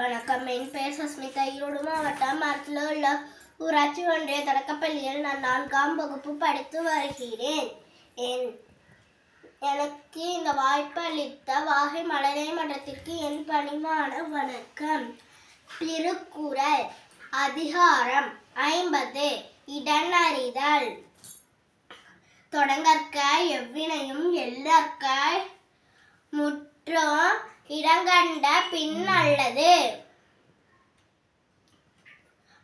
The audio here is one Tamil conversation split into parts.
வணக்கம் என் பெயர் சஸ்மிதா ஈரோடு மாவட்டம் மரத்தில் உள்ள ஊராட்சி ஒன்றிய தொடக்கப்பள்ளியில் நான் நான்காம் வகுப்பு படித்து வருகிறேன். என் எனக்கு இந்த வாய்ப்பு அளித்த வாகை மலரை மன்றத்திற்கு என் பணிவான வணக்கம். திருக்குறள் அதிகாரம் ஐம்பது இடனறிதல் தொடங்கற்க எவ்வினையும் எல்லற்க முற்றும் இடங்கண்ட பின் அல்லது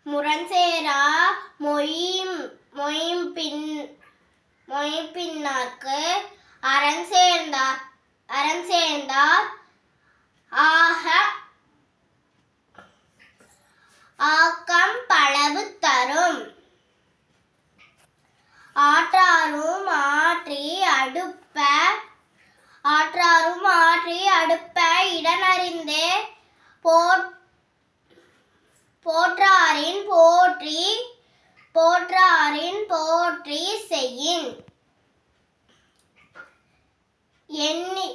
முரண்சேரா மொயும் மொயும் பின் மொயும் பின்னார்க்கு அரண் சேர்ந்தார் அரண் சேர்ந்தார் ஆக ஆக்கம் பளவு தரும். ஆற்றாரும் ஆற்றி அடுப்ப ஆற்றாரும் ஆற்றி அடுப்ப இடனறிந்து போற் போற்றாரின் போற்றி போற்றாரின் போற்றி செய்யின். எண்ணி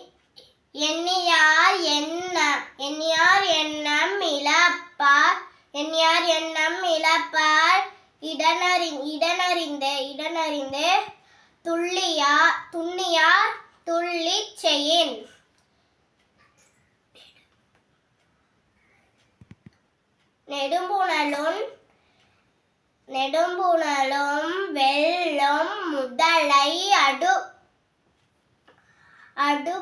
எண்ணியார் என்ன எண்ணியார் எண்ணம் இழப்பார் எண்ணியார் எண்ணம் இழப்பார். இடனறி இடனறிந்து இடனறிந்து துள்ளியா துண்ணியார் துள்ளி செய்யின். நெடும்புணலும் நெடும்புணலும் வெள்ளம் முதலை அடு அடு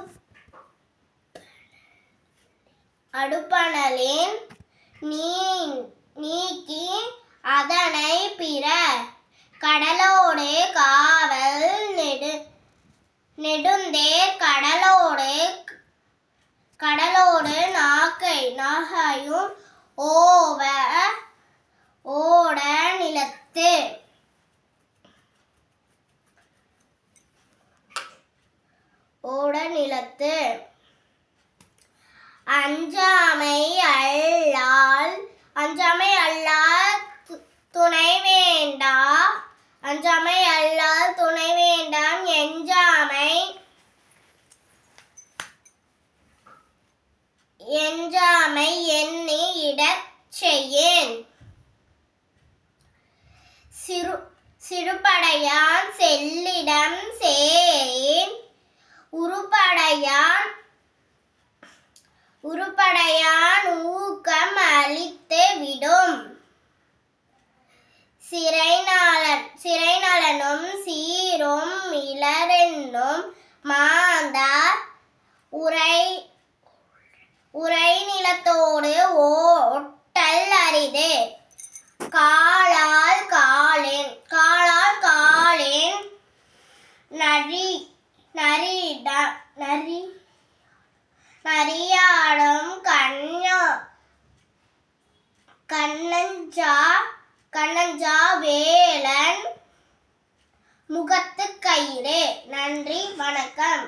அடுப்பணலின் நீ நீக்கி அதனை பிற கடலோடு காவல் நெடு நெடுந்தேர் கடலோடு கடலோடு நாக்கை நாகையும் ஓவ ஓட நிலத்து. ஓட நிலத்து. அஞ்சாமை அல்லால் அஞ்சாமை அல்லால் து- துணை வேண்டா அஞ்சாமை அல்லால் எஞ்சாமை எண்ணி இடச் செய்யேன். சிறு சிறுபடையான் செல்லிடம் சேன் உருப்படையான் உருப்படையான் ஊக்கம் அளித்து விடும். சிறைநாளன் சிறைநலனும் சீரும் இளரென்னும் மாந்தார் உரை உரை நிலத்தோடு ஓட்டல் அரிது. காலால் காலேன் காலால் காலேன் நரி நரிட நரி நரியாடும் கண்ணா கண்ணஞ்சா கண்ணஞ்சா வேலன் முகத்து கயிறு. நன்றி வணக்கம்.